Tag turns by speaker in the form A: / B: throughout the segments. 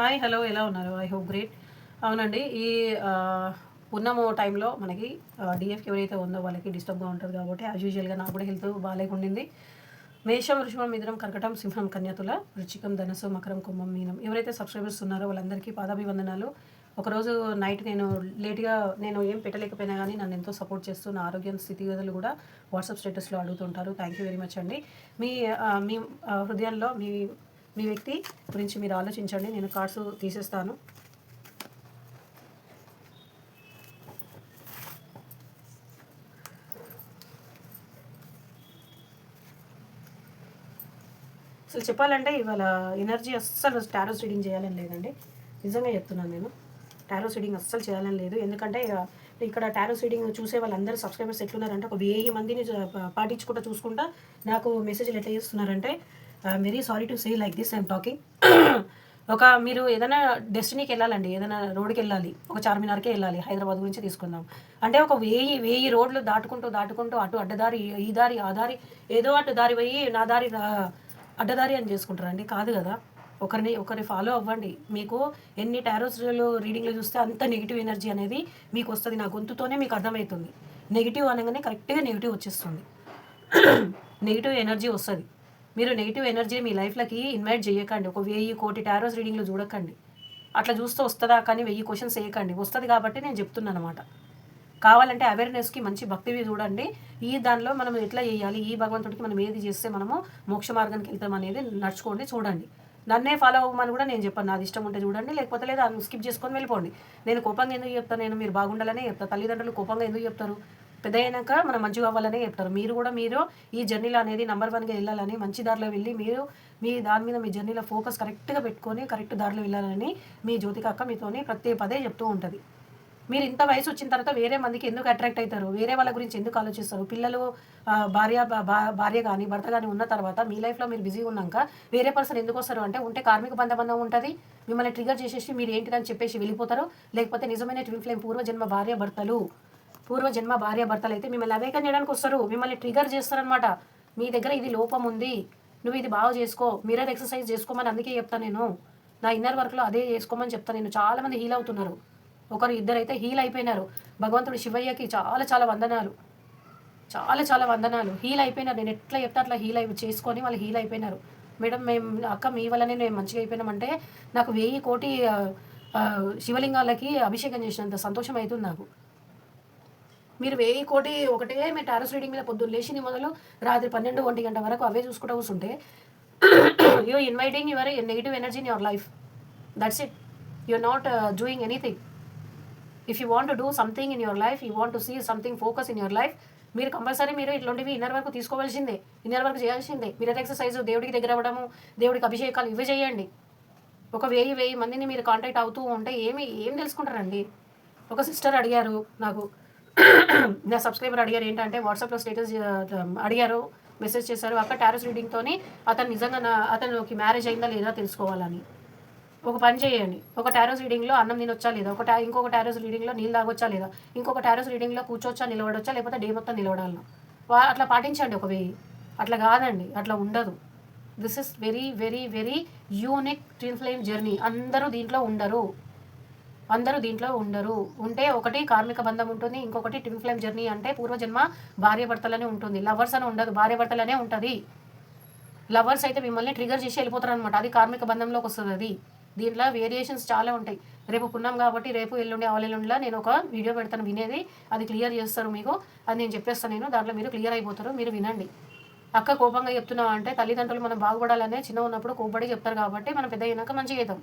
A: Hi hello ఎలా ఉన్నారు? I hope great. అవునండి ఈ ఉన్నము టైంలో మనకి డిఎఫ్ ఎవరైతే ఉందో వాళ్ళకి డిస్టర్బ్గా ఉంటుంది కాబట్టి యాజ్ యూజువల్గా నాకు కూడా హెల్త్ బాగాలేకుండింది మేషం వృషభం మిథునం కర్కటం సింహం కన్యతుల వృచ్చికం ధనసు మకరం కుంభం మీనం. ఎవరైతే సబ్స్క్రైబర్స్ ఉన్నారో వాళ్ళందరికీ పాదాభివందనాలు. ఒకరోజు నైట్ నేను లేట్గా నేను ఏం పెట్టలేకపోయినా కానీ నన్ను ఎంతో సపోర్ట్ చేస్తూ నా ఆరోగ్యం స్థితిగతులు కూడా వాట్సాప్ స్టేటస్లో అడుగుతుంటారు. థ్యాంక్ యూ వెరీ మచ్ అండి. మీ మీ హృదయంలో మీ మీ వ్యక్తి గురించి మీరు ఆలోచించండి నేను కార్డ్స్ తీసేస్తాను. అసలు చెప్పాలంటే ఇవాళ ఎనర్జీ అస్సలు టారోస్ రీడింగ్ చేయాలని లేదండి. నిజంగా చెప్తున్నాను నేను. టారోస్ రీడింగ్ అస్సలు చేయాలని లేదు. ఎందుకంటే ఇక్కడ టారోస్ రీడింగ్ చూసే వాళ్ళందరూ సబ్స్క్రైబర్స్ ఎట్లున్నారంటే ఒక వెయ్యి మందిని పాటించుకుంటూ చూసుకుంటా నాకు మెసేజ్లు ఎట్లా చేస్తున్నారంటే very sorry to say like this I'm talking ఒక మీరు ఏదైనా డెస్టినీకి వెళ్ళాలండి ఏదైనా రోడ్కి వెళ్ళాలి ఒక చార్మినార్కే వెళ్ళాలి హైదరాబాద్ గురించి తీసుకుందాం. అంటే ఒక వెయ్యి వెయ్యి రోడ్లు దాటుకుంటూ దాటుకుంటూ అటు అడ్డదారి ఈ దారి ఆ దారి ఏదో అటు దారి పోయి నా దారి అడ్డదారి అని చేసుకుంటారండి. కాదు కదా ఒకరిని ఒకరిని ఫాలో అవ్వండి. మీకు ఎన్ని టారోస్లో రీడింగ్లు చూస్తే అంత నెగిటివ్ ఎనర్జీ అనేది మీకు వస్తుంది. నా గొంతుతోనే మీకు అర్థమవుతుంది. నెగిటివ్ అనగానే కరెక్ట్గా నెగిటివ్ వచ్చేస్తుంది. నెగిటివ్ ఎనర్జీ వస్తుంది. మీరు నెగిటివ్ ఎనర్జీ మీ లైఫ్లోకి ఇన్వైట్ చేయకండి. ఒక వెయ్యి కోటి టారోస్ రీడింగ్లు చూడకండి. అట్లా చూస్తే వస్తుందా కానీ వెయ్యి క్వశ్చన్స్ వేయకండి. వస్తుంది కాబట్టి నేను చెప్తున్నాను అనమాట కావాలంటే అవేర్నెస్కి మంచి భక్తివి చూడండి. ఈ దానిలో మనం ఎట్లా చేయాలి? ఈ భగవంతుడికి మనం ఏది చేస్తే మనము మోక్ష మార్గానికి వెళ్తాం అనేది నడుచుకోండి చూడండి. నన్నే ఫాలో అవ్వమని కూడా నేను చెప్పాను. నాది ఇష్టం ఉంటే చూడండి లేకపోతే లేదా స్కిప్ చేసుకొని వెళ్ళిపోండి. నేను కోపంగా ఎందుకు చెప్తాను నేను మీరు బాగుండాలనే చెప్తాను తల్లిదండ్రులు కోపంగా ఎందుకు చెప్తారు? పెద్ద అయినాక మనం మంచిగా అవ్వాలనే చెప్తారు. మీరు కూడా మీరు ఈ జర్నీలో అనేది నెంబర్ వన్గా వెళ్ళాలని మంచి దారిలో వెళ్ళి మీరు మీ దాని మీద మీ జర్నీలో ఫోకస్ కరెక్ట్గా పెట్టుకొని కరెక్ట్ దారిలో వెళ్ళాలని మీ జ్యోతిక అక్క మీతోని ప్రతి పదే చెప్తూ ఉంటుంది. మీరు ఇంత వయసు వచ్చిన తర్వాత వేరే మందికి ఎందుకు అట్రాక్ట్ అవుతారు వేరే వాళ్ళ గురించి ఎందుకు ఆలోచిస్తారు? పిల్లలు భార్య భా- భా- భార్య కానీ భర్త కానీ ఉన్న తర్వాత మీ లైఫ్లో మీరు బిజీగా ఉన్నాక వేరే పర్సన్ ఎందుకు వస్తారు అంటే ఉంటే కార్మిక బంధబంధం ఉంటుంది. మిమ్మల్ని ట్రిగర్ చేసేసి మీరు ఏంటిదని చెప్పేసి వెళ్ళిపోతారు. లేకపోతే నిజమైన ట్విన్ ఫ్లేమ్ పూర్వజన్మ భార్య భర్తలు. పూర్వజన్మ భార్య భర్తలు అయితే మిమ్మల్ని అవేకం చేయడానికి వస్తారు. మిమ్మల్ని ట్రిగర్ చేస్తారనమాట మీ దగ్గర ఇది లోపం ఉంది. నువ్వు ఇది బాగా చేసుకో. మిర్రర్ ఎక్సర్సైజ్ చేసుకోమని అందుకే చెప్తాను నేను. నా ఇన్నర్ వర్క్లో అదే చేసుకోమని చెప్తాను నేను. చాలా మంది హీల్ అవుతున్నారు. ఒకరు ఇద్దరైతే హీల్ అయిపోయినారు. భగవంతుడు శివయ్యకి చాలా చాలా వందనాలు. చాలా చాలా వందనాలు. హీల్ అయిపోయినారు. నేను ఎట్లా చెప్తే అట్లా హీల్ అయి చేసుకొని వాళ్ళు హీల్ అయిపోయినారు. మేడం మేము అక్క మీ వల్లనే నేను మంచిగా అయిపోయినామంటే నాకు వెయ్యి కోటి శివలింగాలకి అభిషేకం చేసినంత సంతోషం అవుతుంది నాకు. మీరు వెయ్యి కోటి ఒకటే మీ టారస్ రీడింగ్ మీద పొద్దున్న లేచింది మొదలు రాత్రి పన్నెండు ఒంటి గంట వరకు అవే చూసుకుంటూ కూర్చుంటే you inviting your negative energy in your life that's it you're not doing anything if you want do something in your life you want see something focus in your life మీరు కంపల్సరీ మీరు ఇట్లాంటివి inner వరకు తీసుకోవాల్సిందే. Inner వరకు చేయాల్సిందే. మీరు exercise దేవుడికి దగ్గర అవ్వడము దేవుడికి అభిషేకాలు ఇవి చేయండి. ఒక వెయ్యి వెయ్యి మందిని మీరు కాంటాక్ట్ అవుతూ ఉంటే ఏమి ఏం తెలుసుకుంటారండి? ఒక సిస్టర్ అడిగారు నాకు నా సబ్స్క్రైబర్ అడిగారు ఏంటంటే వాట్సాప్లో స్టేటస్ అడిగారు మెసేజ్ చేశారు అక్క టారస్ రీడింగ్తోని అతను నిజంగా నా అతనికి మ్యారేజ్ అయిందా లేదా తెలుసుకోవాలని. ఒక పని చేయండి. ఒక టారోస్ రీడింగ్లో అన్నం నేను వచ్చా లేదా? ఒక ఇంకొక టారోస్ రీడింగ్లో నీళ్ళు తాగొచ్చా లేదా? ఇంకొక టారోస్ రీడింగ్లో కూర్చోవచ్చా నిలబడొచ్చా లేకపోతే డే మొత్తం నిలబడాలన్నా వా అట్లా పాటించండి ఒక వెయ్యి అట్లా కాదండి అట్లా ఉండదు. This is very very very unique twin flame journey అందరూ దీంట్లో ఉండరు. అందరూ దీంట్లో ఉండరు. ఉంటే ఒకటి కార్మిక బంధం ఉంటుంది ఇంకొకటి ట్విన్ ఫ్లేమ్ జర్నీ అంటే పూర్వజన్మ భార్యభర్తలనే ఉంటుంది. లవర్స్ అని ఉండదు భార్యభర్తలనే ఉంటుంది. లవర్స్ అయితే మిమ్మల్ని ట్రిగర్ చేసి వెళ్ళిపోతారు అనమాట అది కార్మిక బంధంలోకి వస్తుంది అది. దీంట్లో వేరియేషన్స్ చాలా ఉంటాయి. రేపు పున్నాం కాబట్టి రేపు ఎల్లుండి అవలెల్లుండిలా నేను ఒక వీడియో పెడతాను వినేది. అది క్లియర్ చేస్తారు మీకు. అది నేను చెప్పేస్తాను నేను. దాంట్లో మీరు క్లియర్ అయిపోతారు మీరు వినండి. అక్క కోపంగా చెప్తున్నావు అంటే తల్లిదండ్రులు మనం బాగుపడాలనే చిన్న ఉన్నప్పుడు కోపడి చెప్తారు కాబట్టి మనం పెద్ద అయినాక మంచిగా అవుతాం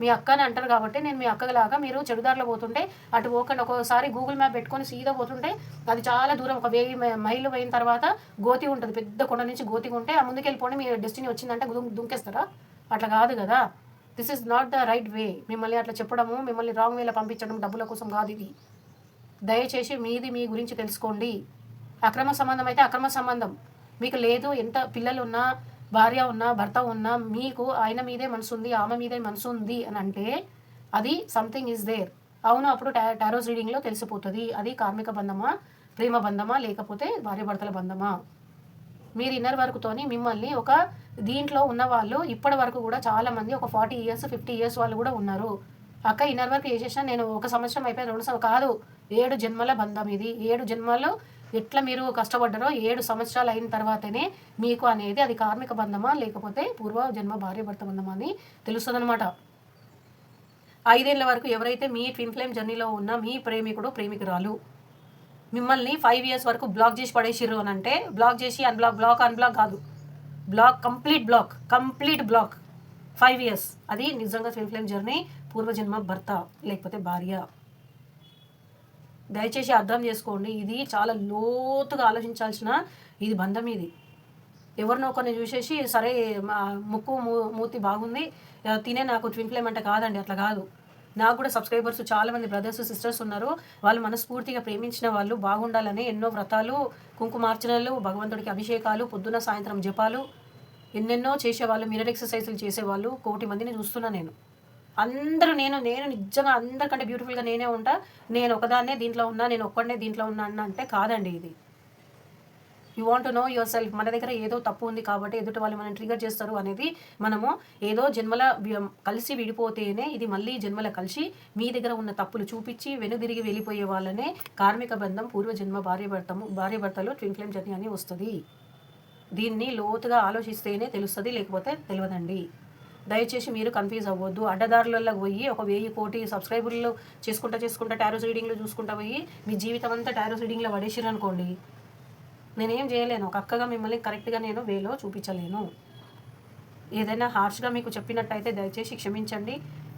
A: మీ అక్క అని అంటారు కాబట్టి నేను మీ అక్కలాగా మీరు చెడుదారిలో పోతుంటే అటు పోకండి. ఒకసారి గూగుల్ మ్యాప్ పెట్టుకొని సీదా పోతుంటే అది చాలా దూరం ఒక వెయ్యి మైళ్ళు పోయిన తర్వాత గోతి ఉంటుంది పెద్ద కొండ నుంచి గోతి ఉంటే ఆ ముందుకెళ్ళిపోండి మీ డెస్టినీ వచ్చిందంటే దుం- దుంకేస్తారా? అట్లా కాదు కదా. This is not the right way మిమ్మల్ని అట్లా చెప్పడము మిమ్మల్ని రాంగ్ వేలో పంపించడం డబ్బుల కోసం కాదు ఇది. దయచేసి మీది మీ గురించి తెలుసుకోండి. అక్రమ సంబంధం అయితే అక్రమ సంబంధం. మీకు లేదు ఎంత పిల్లలు ఉన్నా భార్య ఉన్నా భర్త ఉన్నా మీకు ఆయన మీదే మనసు ఉంది ఆమె మీదే మనసు ఉంది అని అంటే అది సంథింగ్ ఈజ్ దేర్ అవును అప్పుడు టా టారోస్ రీడింగ్లో తెలిసిపోతుంది. అది కార్మిక బంధమా ప్రేమ బంధమా లేకపోతే భార్య భర్తల బంధమా? మీరు ఇన్నర్ వర్క్తోని మిమ్మల్ని ఒక దీంట్లో ఉన్న వాళ్ళు ఇప్పటి వరకు కూడా చాలా మంది ఒక ఫార్టీ ఇయర్స్ ఫిఫ్టీ ఇయర్స్ వాళ్ళు కూడా ఉన్నారు. అక్క ఇన్నర్ వర్క్ చేసేసిన నేను ఒక సంవత్సరం అయిపోయిన రెండు సంవత్సరం కాదు ఏడు జన్మల బంధం ఇది. ఏడు జన్మలు ఎట్లా మీరు కష్టపడ్డారో ఏడు సంవత్సరాలు అయిన తర్వాతనే మీకు అనేది అది కార్మిక బంధమా లేకపోతే పూర్వ జన్మ భార్య భర్త బంధమా అని తెలుస్తుందన్నమాట. ఐదేళ్ళ వరకు ఎవరైతే మీ ట్విన్ ఫ్లేమ్ జర్నీలో ఉన్న మీ ప్రేమికుడు ప్రేమికురాలు మిమ్మల్ని ఫైవ్ ఇయర్స్ వరకు బ్లాక్ చేసి పడేసిర్రు అని అంటే బ్లాక్ చేసి అన్బ్లాక్ బ్లాక్ అన్బ్లాక్ కాదు. Block complete block complete block. Five years. అది నిజంగా ట్విన్ ఫ్లేమ్ జర్నీ పూర్వజన్మ భర్త లేకపోతే భార్య. దయచేసి అర్థం చేసుకోండి. ఇది చాలా లోతుగా ఆలోచించాల్సిన ఇది బంధం ఇది. ఎవరినో ఒకరిని చూసేసి సరే ముక్కు మూ- మూతి బాగుంది తినే నాకు ట్విన్ అంటే కాదండి అట్లా కాదు. నాకు కూడా సబ్స్క్రైబర్స్ చాలామంది బ్రదర్స్ సిస్టర్స్ ఉన్నారు. వాళ్ళు మనస్ఫూర్తిగా ప్రేమించిన వాళ్ళు బాగుండాలని ఎన్నో వ్రతాలు కుంకుమార్చనలు భగవంతుడికి అభిషేకాలు పొద్దున సాయంత్రం జపాలు ఎన్నెన్నో చేసేవాళ్ళు మిరర్ ఎక్సర్సైజులు చేసేవాళ్ళు కోటి మందిని చూస్తున్నా నేను. అందరూ నేను నేను నిజంగా అందరికంటే బ్యూటిఫుల్గా నేనే ఉంటా. నేను ఒకదాన్నే దీంట్లో ఉన్నా నేను ఒక్కడనే దీంట్లో ఉన్నా అన్న అంటే కాదండి ఇది. You want know yourself మన దగ్గర ఏదో తప్పు ఉంది కాబట్టి ఎదుటి వాళ్ళు మనం ట్రిగర్ చేస్తారు అనేది మనము ఏదో జన్మల కలిసి విడిపోతేనే ఇది మళ్ళీ జన్మల కలిసి మీ దగ్గర ఉన్న తప్పులు చూపించి వెనుదిరిగి వెళ్ళిపోయే వాళ్ళనే కార్మిక బంధం పూర్వజన్మ భార్యభర్తము భర్తము ట్విన్ ఫ్లేమ్ జర్నీ అని వస్తుంది. దీన్ని లోతుగా ఆలోచిస్తేనే తెలుస్తుంది లేకపోతే తెలియదండి. దయచేసి మీరు కన్ఫ్యూజ్ అవ్వద్దు. అడ్డదారులలో పోయి ఒక వెయ్యి కోటి సబ్స్క్రైబర్లు చేసుకుంటా చేసుకుంటా టారోస్ రీడింగ్లు చూసుకుంటా పోయి మీ జీవితం అంతా టారోస్ రీడింగ్లో పడేసిరు అనుకోండి. నేనేం చేయలేను. ఒక అక్కగా మిమ్మల్ని కరెక్ట్గా నేను వేలో చూపించలేను. ఏదైనా హార్ష్గా మీకు చెప్పినట్టయితే దయచేసి క్షమించండి.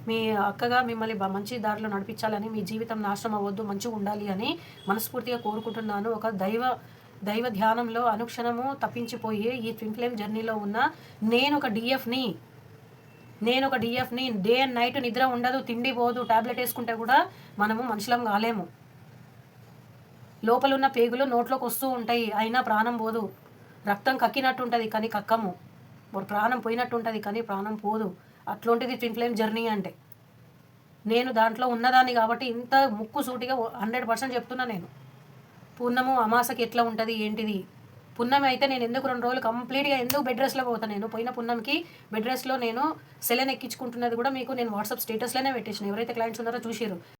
A: మీ అక్కగా మిమ్మల్ని మంచి దారిలో నడిపించాలని మీ జీవితం నాశనం అవ్వద్దు మంచిగా ఉండాలి అని మనస్ఫూర్తిగా కోరుకుంటున్నాను. ఒక దైవ దైవ ధ్యానంలో అనుక్షణము తప్పించిపోయే ఈ ట్విన్ ఫ్లేమ్ జర్నీలో ఉన్న నేను ఒక డిఎఫ్ని నేను ఒక డిఎఫ్ని డే అండ్ నైట్ నిద్ర ఉండదు తిండి పోదు టాబ్లెట్ వేసుకుంటే కూడా మనము మనుషులం కాలేము. లోపల ఉన్న పేగులు నోట్లోకి వస్తూ ఉంటాయి అయినా ప్రాణం పోదు. రక్తం కక్కినట్టు ఉంటుంది కానీ కక్కము. ప్రాణం పోయినట్టు ఉంటుంది కానీ ప్రాణం పోదు. అట్లాంటిది ట్విన్ ఫ్లేమ్ జర్నీ అంటే. నేను దాంట్లో ఉన్నదాన్ని కాబట్టి ఇంత ముక్కు సూటిగా హండ్రెడ్ పర్సెంట్ చెప్తున్నా నేను. పూర్ణము అమాసకి ఎట్లా ఉంటుంది ఏంటిది? పున్నమి అయితే నేను ఎందుకు రెండు రోజులు కంప్లీట్గా ఎందుకు బెడ్ రెస్ట్లో పోతాను నేను? పోయిన పున్నంకి బెడ్ రెస్ట్లో నేను సెలెన్ ఎక్కించుకుంటున్నది కూడా మీకు నేను వాట్సాప్ స్టేటస్లోనే పెట్టేసిన. ఎవరైతే క్లయింట్స్ ఉన్నారో చూసిరు